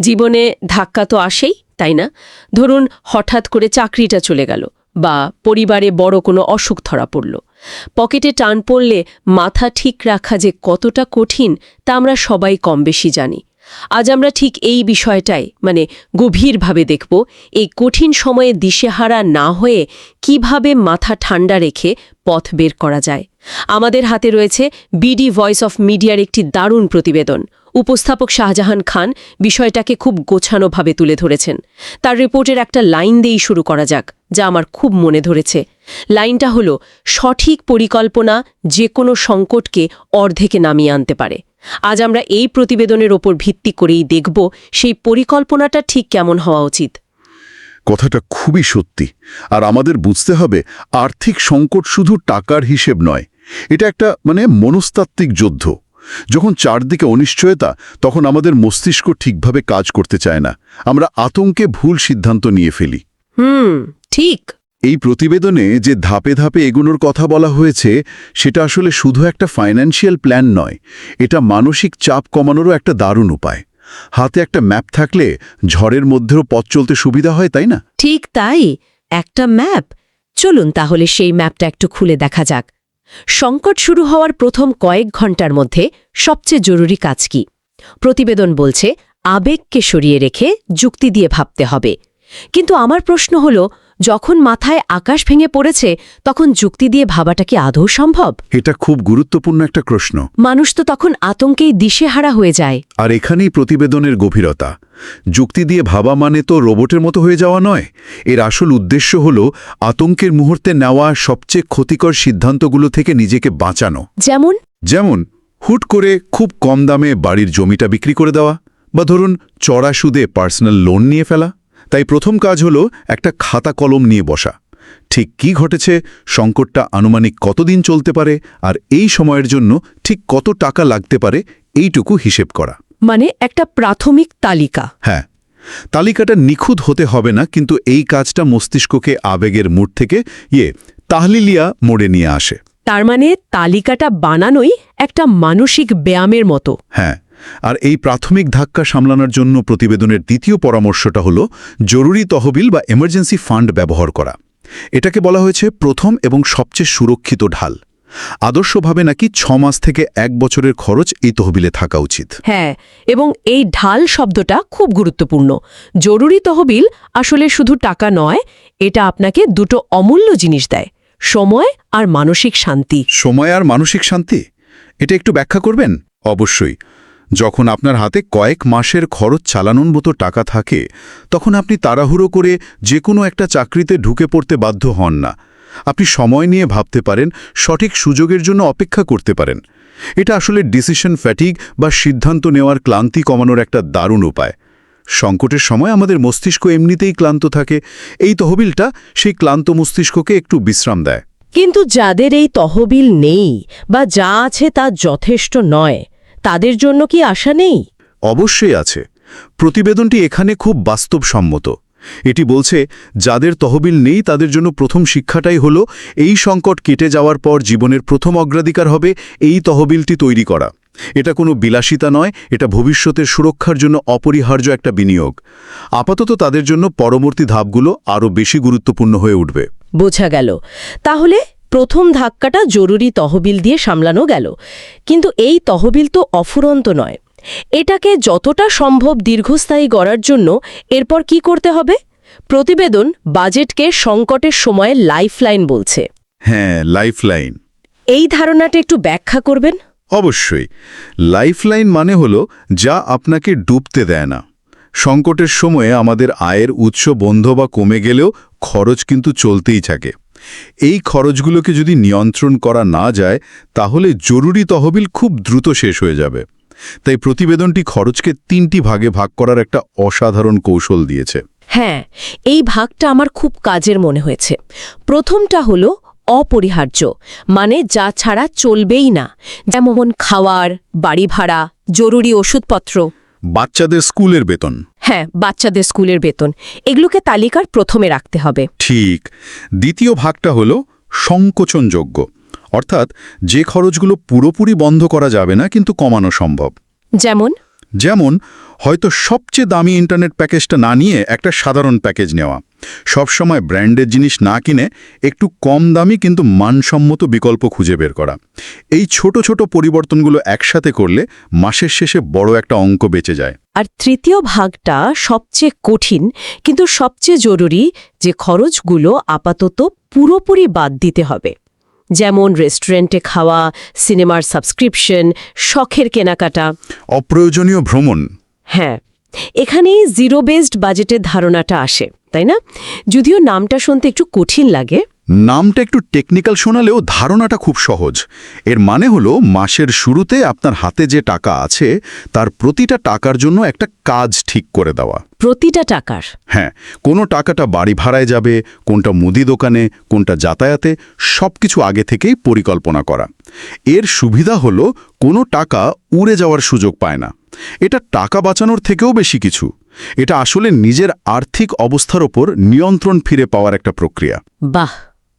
জীবনে ধাক্কা তো আসেই, তাই না? ধরুন, হঠাৎ করে চাকরিটা চলে গেল বা পরিবারে বড় কোনো অসুখ ধরা পড়ল। পকেটে টান পড়লে মাথা ঠিক রাখা যে কতটা কঠিন, তা আমরা সবাই কম বেশি জানি। আজ আমরা ঠিক এই বিষয়টাই মানে গভীরভাবে দেখব এই কঠিন সময়ে দিশেহারা না হয়ে কীভাবে মাথা ঠান্ডা রেখে পথ বের করা যায়। আমাদের হাতে রয়েছে বিডি ভয়েস অফ মিডিয়ার একটি দারুণ প্রতিবেদন উপস্থাপক শাহজাহান খান বিষয়টাকে খুব গোছানোভাবে তুলে ধরেছেন। তার রিপোর্টের একটা লাইন দিয়েই শুরু করা যাক, যা আমার খুব মনে ধরেছে। লাইনটা হল, সঠিক পরিকল্পনা যে কোনো সংকটকে অর্ধেকে নামিয়ে আনতে পারে। আজ আমরা এই প্রতিবেদনের ওপর ভিত্তি করেই দেখব সেই পরিকল্পনাটা ঠিক কেমন হওয়া উচিত। কথাটা খুবই সত্যি, আর আমাদের বুঝতে হবে আর্থিক সংকট শুধু টাকার হিসেব নয়, এটা একটা মানে মনস্তাত্ত্বিক যুদ্ধ। যখন চারদিকে অনিশ্চয়তা তখন আমাদের মস্তিষ্ক ঠিকভাবে কাজ করতে চায় না। আমরা আতঙ্কে ভুল সিদ্ধান্ত নিয়ে ফেলি। হুম ঠিক। এই প্রতিবেদনে যে ধাপে ধাপে এগুনোর কথা বলা হয়েছে সেটা আসলে শুধু একটা ফাইন্যান্সিয়াল প্ল্যান নয় এটা মানসিক চাপ কমানোরও একটা দারুণ উপায়। হাতে একটা ম্যাপ থাকলে ঝড়ের মধ্যেও পথ চলতে সুবিধা হয় তাই না? ঠিক তাই একটা ম্যাপ চলুন তাহলে সেই ম্যাপটা একটু খুলে দেখা যাক। সংকট শুরু হওয়ার প্রথম কয়েক ঘণ্টার মধ্যে সবচেয়ে জরুরি কাজ কি? প্রতিবেদন বলছে, আবেগকে সরিয়ে রেখে যুক্তি দিয়ে ভাবতে হবে। কিন্তু আমার প্রশ্ন হল যখন মাথায় আকাশ ভেঙে পড়েছে তখন যুক্তি দিয়ে ভাবাটা কি আদৌ সম্ভব? এটা খুব গুরুত্বপূর্ণ একটা প্রশ্ন। মানুষ তো তখন আতঙ্কেই দিশেহারা হয়ে যায়। আর এখানেই প্রতিবেদনের গভীরতা। যুক্তি দিয়ে ভাবা মানে তো রোবটের মতো হয়ে যাওয়া নয়। এর আসল উদ্দেশ্য হল আতঙ্কের মুহূর্তে নেওয়া সবচেয়ে ক্ষতিকর সিদ্ধান্তগুলো থেকে নিজেকে বাঁচানো। যেমন? যেমন হুট করে খুব কম দামে বাড়ির জমিটা বিক্রি করে দেওয়া বা ধরুন চড়া সুদে পার্সোনাল লোন নিয়ে ফেলা। তাই প্রথম কাজ হলো একটা খাতা কলম নিয়ে বসা। ঠিক কি ঘটেছে সংকটটা আনুমানিক কতদিন চলতে পারে আর এই সময়ের জন্য ঠিক কত টাকা লাগতে পারে এইটুকু হিসেব করা। মানে একটা প্রাথমিক তালিকা। হ্যাঁ তালিকাটা নিখুঁত হতে হবে না কিন্তু এই কাজটা মস্তিষ্ককে আবেগের মুড থেকে ইয়ে তাহলিলিয়া মোড়ে নিয়ে আসে। তার মানে তালিকাটা বানানোই একটা মানসিক ব্যায়ামের মতো। হ্যাঁ আর এই প্রাথমিক ধাক্কা সামলানোর জন্য প্রতিবেদনের দ্বিতীয় পরামর্শটা হল জরুরি তহবিল বা এমার্জেন্সি ফান্ড ব্যবহার করা। এটাকে বলা হয়েছে প্রথম এবং সবচেয়ে সুরক্ষিত ঢাল। আদর্শভাবে নাকি ছ মাস থেকে এক বছরের খরচ এই তহবিলে থাকা উচিত। হ্যাঁ এবং এই ঢাল শব্দটা খুব গুরুত্বপূর্ণ। জরুরি তহবিল আসলে শুধু টাকা নয় এটা আপনাকে দুটো অমূল্য জিনিস দেয় সময় আর মানসিক শান্তি। সময় আর মানসিক শান্তি? এটা একটু ব্যাখ্যা করবেন? অবশ্যই। যখন আপনার হাতে কয়েক মাসের খরচ চালানোর মতো টাকা থাকে, তখন আপনি তাড়াহুড়ো করে যে কোনো একটা চাকরিতে ঢুকে পড়তে বাধ্য হন না। আপনি সময় নিয়ে ভাবতে পারেন, সঠিক সুযোগের জন্য অপেক্ষা করতে পারেন। এটা আসলে ডিসিশন ফ্যাটিগ বা সিদ্ধান্ত নেওয়ার ক্লান্তি কমানোর একটা দারুণ উপায়। সংকটের সময় আমাদের মস্তিষ্ক এমনিতেই ক্লান্ত থাকে। এই তহবিলটা সেই ক্লান্ত মস্তিষ্ককে একটু বিশ্রাম দেয়। কিন্তু যাদের এই তহবিল নেই বা যা আছে তা যথেষ্ট নয় তাদের জন্য কি আশা নেই? অবশ্যই আছে। প্রতিবেদনটি এখানে খুব বাস্তবসম্মত। এটি বলছে যাদের তহবিল নেই তাদের জন্য প্রথম শিক্ষাটাই হল এই সংকট কেটে যাওয়ার পর জীবনের প্রথম অগ্রাধিকার হবে এই তহবিলটি তৈরি করা। এটা কোনো বিলাসিতা নয় এটা ভবিষ্যতের সুরক্ষার জন্য অপরিহার্য একটা বিনিয়োগ। আপাতত তাদের জন্য পরবর্তী ধাপগুলো আরও বেশি গুরুত্বপূর্ণ হয়ে উঠবে। বোঝা গেল। তাহলে প্রথম ধাক্কাটা জরুরি তহবিল দিয়ে সামলানো গেল। কিন্তু এই তহবিল তো অফুরন্ত নয়। এটাকে যতটা সম্ভব দীর্ঘস্থায়ী করার জন্য এরপর কি করতে হবে? প্রতিবেদন বাজেটকে সংকটের সময় লাইফলাইন বলছে। হ্যাঁ লাইফলাইন। এই ধারণাটা একটু ব্যাখ্যা করবেন? অবশ্যই। লাইফলাইন মানে হলো যা আপনাকে ডুবতে দেয় না। সংকটের সময়ে আমাদের আয়ের উৎস বন্ধ বা কমে গেলেও খরচ কিন্তু চলতেই থাকে। এই খরচগুলোকে যদি নিয়ন্ত্রণ করা না যায়, তাহলে জরুরি তহবিল খুব দ্রুত শেষ হয়ে যাবে। তাই প্রতিবেদনটি খরচকে তিনটি ভাগে ভাগ করার একটা অসাধারণ কৌশল দিয়েছে। হ্যাঁ এই ভাগটা আমার খুব কাজের মনে হয়েছে। প্রথমটা হলো অপরিহার্য মানে যা ছাড়া চলবেই না, যেমন খাওয়ার, বাড়ি ভাড়া, জরুরি ওষুধপত্র। বাচ্চাদের স্কুলের বেতন। হ্যাঁ বাচ্চাদের স্কুলের বেতন। এগুলোকে তালিকার প্রথমে রাখতে হবে। ঠিক। দ্বিতীয় ভাগটা হলো সংকোচনযোগ্য। অর্থাৎ যে খরচগুলো পুরোপুরি বন্ধ করা যাবে না কিন্তু কমানো সম্ভব। যেমন? যেমন, হয়তো সবচেয়ে দামি ইন্টারনেট প্যাকেজটা না নিয়ে একটা সাধারণ প্যাকেজ নেওয়া। সবসময় ব্র্যান্ডের জিনিস না কিনে একটু কম দামি কিন্তু মানসম্মত বিকল্প খুঁজে বের করা। এই ছোট ছোট পরিবর্তনগুলো একসাথে করলে মাসের শেষে বড় একটা অঙ্ক বেঁচে যায়। আর তৃতীয় ভাগটা সবচেয়ে কঠিন কিন্তু সবচেয়ে জরুরি যে খরচগুলো আপাতত পুরোপুরি বাদ দিতে হবে। যেমন রেস্টুরেন্টে খাওয়া সিনেমার সাবস্ক্রিপশন শখের কেনাকাটা। অপ্রয়োজনীয় ভ্রমণ। হ্যাঁ এখানেই জিরো বেসড বাজেটের ধারণাটা আসে তাই না? যদিও নামটা শুনতে একটু কঠিন লাগে নামটা একটু টেকনিক্যাল শোনালেও ধারণাটা খুব সহজ। এর মানে হলো মাসের শুরুতে আপনার হাতে যে টাকা আছে তার প্রতিটা টাকার জন্য একটা কাজ ঠিক করে দেওয়া। প্রতিটা টাকার? হ্যাঁ কোনো টাকাটা বাড়ি ভাড়ায় যাবে কোনটা মুদি দোকানে কোনটা যাতায়াতে সব কিছু আগে থেকেই পরিকল্পনা করা। এর সুবিধা হলো কোনো টাকা উড়ে যাওয়ার সুযোগ পায় না। এটা টাকা বাঁচানোর থেকেও বেশি কিছু। এটা আসলে নিজের আর্থিক অবস্থার ওপর নিয়ন্ত্রণ ফিরে পাওয়ার একটা প্রক্রিয়া। বাহ!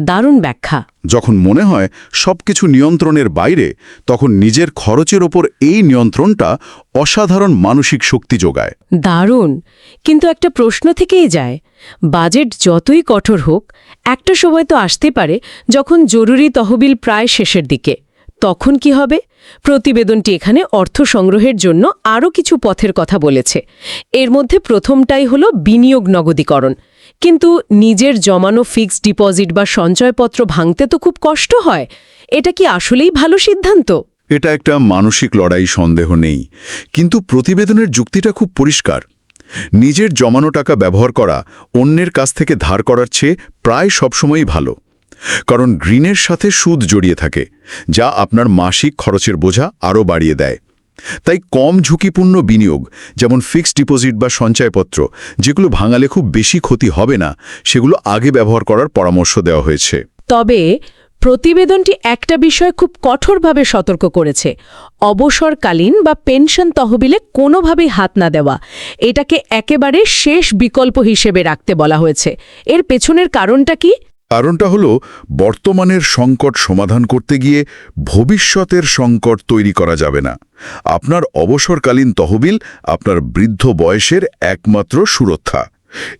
দারুণ ব্যাখ্যা। যখন মনে হয় সবকিছু নিয়ন্ত্রণের বাইরে তখন নিজের খরচের ওপর এই নিয়ন্ত্রণটা অসাধারণ মানসিক শক্তি যোগায়। দারুণ। কিন্তু একটা প্রশ্ন থেকেই যায় বাজেট যতই কঠোর হোক একটা সময় তো আসতে পারে যখন জরুরি তহবিল প্রায় শেষের দিকে। তখন কি হবে? প্রতিবেদনটি এখানে অর্থ সংগ্রহের জন্য আরও কিছু পথের কথা বলেছে। এর মধ্যে প্রথমটাই হল বিনিয়োগ নগদীকরণ। কিন্তু নিজের জমানো ফিক্সড ডিপোজিট বা সঞ্চয়পত্র ভাঙতে তো খুব কষ্ট হয়। এটা কি আসলেই ভালো সিদ্ধান্ত? এটা একটা মানসিক লড়াই, সন্দেহ নেই। কিন্তু প্রতিবেদনের যুক্তিটা খুব পরিষ্কার। নিজের জমানো টাকা ব্যবহার করা অন্যের কাছ থেকে ধার করার চেয়ে প্রায় সবসময়ই ভালো। কারণ ঋণের সাথে সুদ জড়িয়ে থাকে, যা আপনার মাসিক খরচের বোঝা আরও বাড়িয়ে দেয়। তাই কম ঝুঁকিপূর্ণ বিনিয়োগ, যেমন ফিক্সড ডিপোজিট বা সঞ্চয়পত্র, যেগুলো ভাঙালে খুব বেশি ক্ষতি হবে না, সেগুলো আগে ব্যবহার করার পরামর্শ দেওয়া হয়েছে। তবে প্রতিবেদনটি একটা বিষয় খুব কঠোরভাবে সতর্ক করেছে, অবসরকালীন বা পেনশন তহবিলে কোনোভাবেই হাত না দেওয়া, এটাকে একেবারে শেষ বিকল্প হিসেবে রাখতে বলা হয়েছে। এর পেছনের কারণটা কি? কারণটা হলো বর্তমানের সংকট সমাধান করতে গিয়ে ভবিষ্যতের সংকট তৈরি করা যাবে না। আপনার অবসরকালীন তহবিল আপনার বৃদ্ধ বয়সের একমাত্র সুরক্ষা।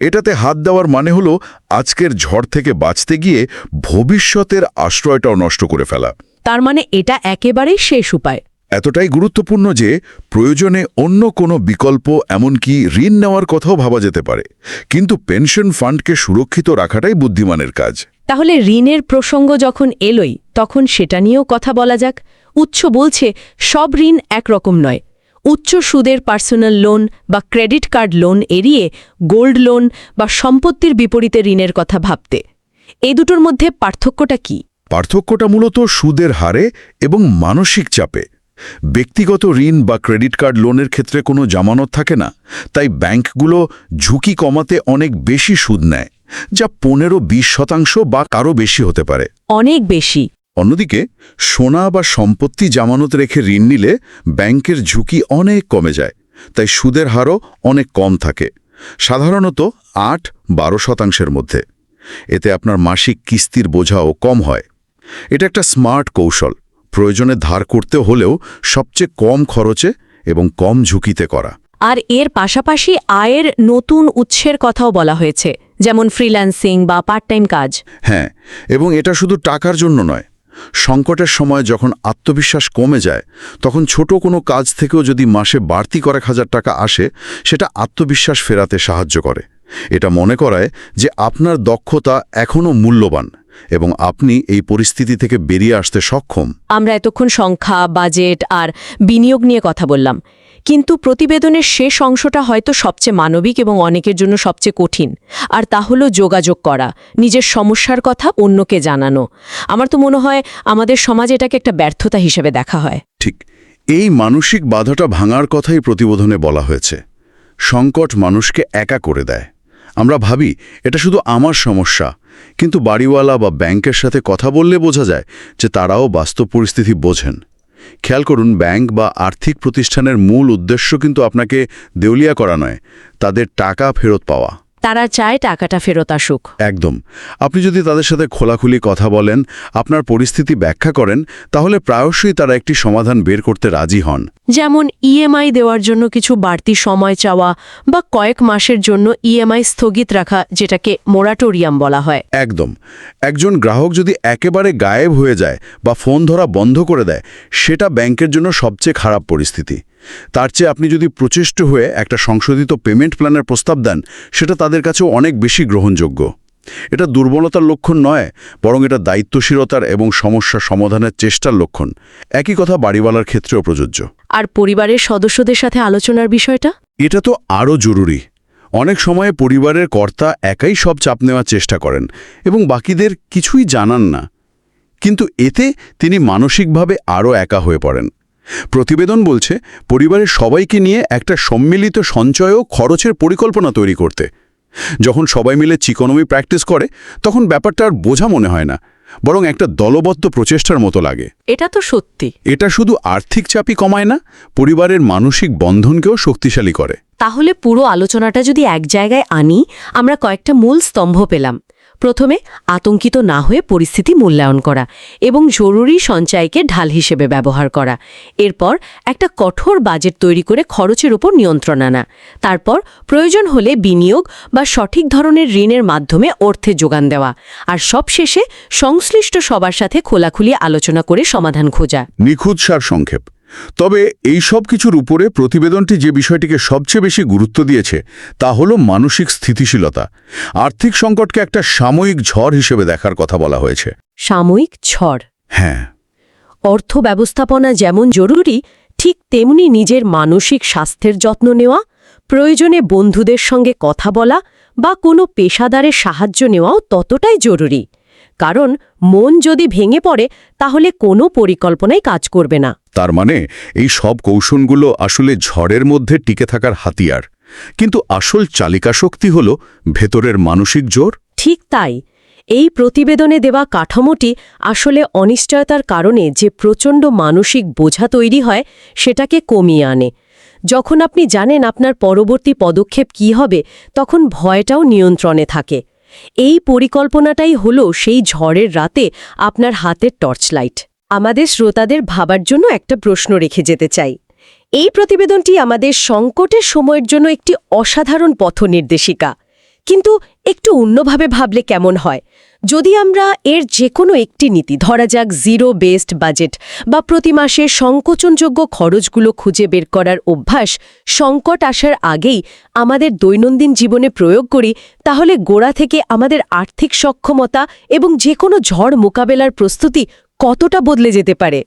এটাতে হাত দেওয়ার মানে হলো আজকের ঝড় থেকে বাঁচতে গিয়ে ভবিষ্যতের আশ্রয়টাও নষ্ট করে ফেলা। তার মানে এটা একেবারেই শেষ উপায়। এতটাই গুরুত্বপূর্ণ যে প্রয়োজনে অন্য কোনো বিকল্প এমনকি ঋণ নেওয়ার কথাও ভাবা যেতে পারে। কিন্তু পেনশন ফান্ডকে সুরক্ষিত রাখাটাই বুদ্ধিমানের কাজ। তাহলে ঋণের প্রসঙ্গ যখন এলোই তখন সেটা নিয়েও কথা বলা যাক। উচ্চ বলছে সব ঋণ একরকম নয়। উচ্চ সুদের পার্সোনাল লোন বা ক্রেডিট কার্ড লোন এড়িয়ে গোল্ড লোন বা সম্পত্তির বিপরীতে ঋণের কথা ভাবতে। এই দুটোর মধ্যে পার্থক্যটা কি? পার্থক্যটা মূলত সুদের হারে এবং মানসিক চাপে। ব্যক্তিগত ঋণ বা ক্রেডিট কার্ড লোনের ক্ষেত্রে কোনো জামানত থাকে না তাই ব্যাংকগুলো ঝুঁকি কমাতে অনেক বেশি সুদ নেয় যা পনেরো বিশ শতাংশ বা কারও বেশি হতে পারে। অনেক বেশি। অন্যদিকে সোনা বা সম্পত্তি জামানত রেখে ঋণ নিলে ব্যাংকের ঝুঁকি অনেক কমে যায় তাই সুদের হারও অনেক কম থাকে সাধারণত আট বারো শতাংশের মধ্যে। এতে আপনার মাসিক কিস্তির বোঝাও কম হয়। এটা একটা স্মার্ট কৌশল। প্রয়োজনে ধার করতে হলেও সবচেয়ে কম খরচে এবং কম ঝুঁকিতে করা। আর এর পাশাপাশি আয়ের নতুন উৎসের কথাও বলা হয়েছে যেমন ফ্রিল্যান্সিং বা পার্ট টাইম কাজ। হ্যাঁ এবং এটা শুধু টাকার জন্য নয়। সংকটের সময় যখন আত্মবিশ্বাস কমে যায় তখন ছোট কোনো কাজ থেকেও যদি মাসে বাড়তি কয়েক হাজার টাকা আসে সেটা আত্মবিশ্বাস ফেরাতে সাহায্য করে। এটা মনে করায় যে আপনার দক্ষতা এখনও মূল্যবান। এবং আপনি এই পরিস্থিতি থেকে বেরিয়ে আসতে সক্ষম। আমরা এতক্ষণ সংখ্যা বাজেট আর বিনিয়োগ নিয়ে কথা বললাম। কিন্তু প্রতিবেদনের শেষ অংশটা হয়তো সবচেয়ে মানবিক এবং অনেকের জন্য সবচেয়ে কঠিন। আর তা হলো যোগাযোগ করা নিজের সমস্যার কথা অন্যকে জানানো। আমার তো মনে হয় আমাদের সমাজে এটাকে একটা ব্যর্থতা হিসেবে দেখা হয়। ঠিক এই মানসিক বাধাটা ভাঙার কথাই প্রতিবোধনে বলা হয়েছে। সংকট মানুষকে একা করে দেয়। আমরা ভাবি এটা শুধু আমার সমস্যা কিন্তু বাড়িওয়ালা বা ব্যাংকের সাথে কথা বললে বোঝা যায় যে তারাও বাস্তব পরিস্থিতি বোঝেন। খেয়াল করুন, ব্যাংক বা আর্থিক প্রতিষ্ঠানের মূল উদ্দেশ্য কিন্তু আপনাকে দেউলিয়া করা নয়, তাদের টাকা ফেরত পাওয়া। তারা চায় টাকাটা ফেরত আসুক। একদম। আপনি যদি তাদের সাথে খোলাখুলি কথা বলেন আপনার পরিস্থিতি ব্যাখ্যা করেন তাহলে প্রায়শই তারা একটি সমাধান বের করতে রাজি হন। যেমন ইএমআই দেওয়ার জন্য কিছু বাড়তি সময় চাওয়া বা কয়েক মাসের জন্য ইএমআই স্থগিত রাখা যেটাকে মোরাটোরিয়াম বলা হয়। একদম। একজন গ্রাহক যদি একেবারে গায়েব হয়ে যায় বা ফোন ধরা বন্ধ করে দেয় সেটা ব্যাংকের জন্য সবচেয়ে খারাপ পরিস্থিতি। তার চেয়ে আপনি যদি প্রচেষ্ট হয়ে একটা সংশোধিত পেমেন্ট প্ল্যানের প্রস্তাব দেন সেটা তাদের কাছেও অনেক বেশি গ্রহণযোগ্য। এটা দুর্বলতার লক্ষণ নয় বরং এটা দায়িত্বশীলতার এবং সমস্যা সমাধানের চেষ্টার লক্ষণ। একই কথা বাড়িওয়ালার ক্ষেত্রেও প্রযোজ্য। আর পরিবারের সদস্যদের সাথে আলোচনার বিষয়টা? এটা তো আরও জরুরি। অনেক সময়ে পরিবারের কর্তা একাই সব চাপ নেওয়ার চেষ্টা করেন এবং বাকিদের কিছুই জানান না। কিন্তু এতে তিনি মানসিকভাবে আরও একা হয়ে পড়েন। প্রতিবেদন বলছে পরিবারের সবাইকে নিয়ে একটা সম্মিলিত সঞ্চয় ও খরচের পরিকল্পনা তৈরি করতে। যখন সবাই মিলে চিকোনমি প্র্যাকটিস করে তখন ব্যাপারটা আর বোঝা মনে হয় না বরং একটা দলবদ্ধ প্রচেষ্টার মতো লাগে। এটা তো সত্যি। এটা শুধু আর্থিক চাপই কমায় না পরিবারের মানসিক বন্ধনকেও শক্তিশালী করে। তাহলে পুরো আলোচনাটা যদি এক জায়গায় আনি আমরা কয়েকটা মূল স্তম্ভ পেলাম। প্রথমে আতঙ্কিত না হয়ে পরিস্থিতি মূল্যায়ন করা এবং জরুরি সঞ্চয়কে ঢাল হিসেবে ব্যবহার করা। এরপর একটা কঠোর বাজেট তৈরি করে খরচের উপর নিয়ন্ত্রণ আনা। তারপর প্রয়োজন হলে বিনিয়োগ বা সঠিক ধরনের ঋণের মাধ্যমে অর্থে যোগান দেওয়া। আর সবশেষে সংশ্লিষ্ট সবার সাথে খোলাখুলি আলোচনা করে সমাধান খোঁজা। নিখুঁত সার সংক্ষেপ তবে এই সব কিছুর উপরে প্রতিবেদনটি যে বিষয়টিকে সবচেয়ে বেশি গুরুত্ব দিয়েছে তা হল মানসিক স্থিতিশীলতা। আর্থিক সংকটকে একটা সাময়িক ঝড় হিসেবে দেখার কথা বলা হয়েছে। সাময়িক ঝড়? হ্যাঁ। অর্থ ব্যবস্থাপনা যেমন জরুরি ঠিক তেমনি নিজের মানসিক স্বাস্থ্যের যত্ন নেওয়া প্রয়োজনে বন্ধুদের সঙ্গে কথা বলা বা কোনো পেশাদারের সাহায্য নেওয়াও ততটাই জরুরি। কারণ মন যদি ভেঙে পড়ে তাহলে কোনো পরিকল্পনাই কাজ করবে না। তার মানে এই সব কৌশলগুলো আসলে ঝড়ের মধ্যে টিকে থাকার হাতিয়ার। কিন্তু আসল চালিকা শক্তি হল ভেতরের মানসিক জোর। ঠিক তাই। এই প্রতিবেদনে দেওয়া কাঠামোটি আসলে অনিশ্চয়তার কারণে যে প্রচণ্ড মানসিক বোঝা তৈরি হয় সেটাকে কমিয়ে আনে। যখন আপনি জানেন আপনার পরবর্তী পদক্ষেপ কি হবে তখন ভয়টাও নিয়ন্ত্রণে থাকে। এই পরিকল্পনাটাই হলো সেই ঝড়ের রাতে আপনার হাতের টর্চ লাইট আমাদের শ্রোতাদের ভাবার জন্য একটা প্রশ্ন রেখে যেতে চাই। এই প্রতিবেদনটি আমাদের সংকটের সময়ের জন্য একটি অসাধারণ পথ নির্দেশিকা কিন্তু একটু অন্যভাবে ভাবলে কেমন হয়? যদি আমরা এর যে কোনো একটি নীতি, ধরা যাক জিরো বেসড বাজেট বা প্রতি মাসে সংকোচনযোগ্য খরচগুলো খুঁজে বের করার অভ্যাস সংকট আসার আগেই আমাদের দৈনন্দিন জীবনে প্রয়োগ করি, তাহলে গোড়া থেকে আমাদের আর্থিক সক্ষমতা এবং যে কোনো ঝড় মোকাবেলার প্রস্তুতি কতটা বদলে যেতে পারে?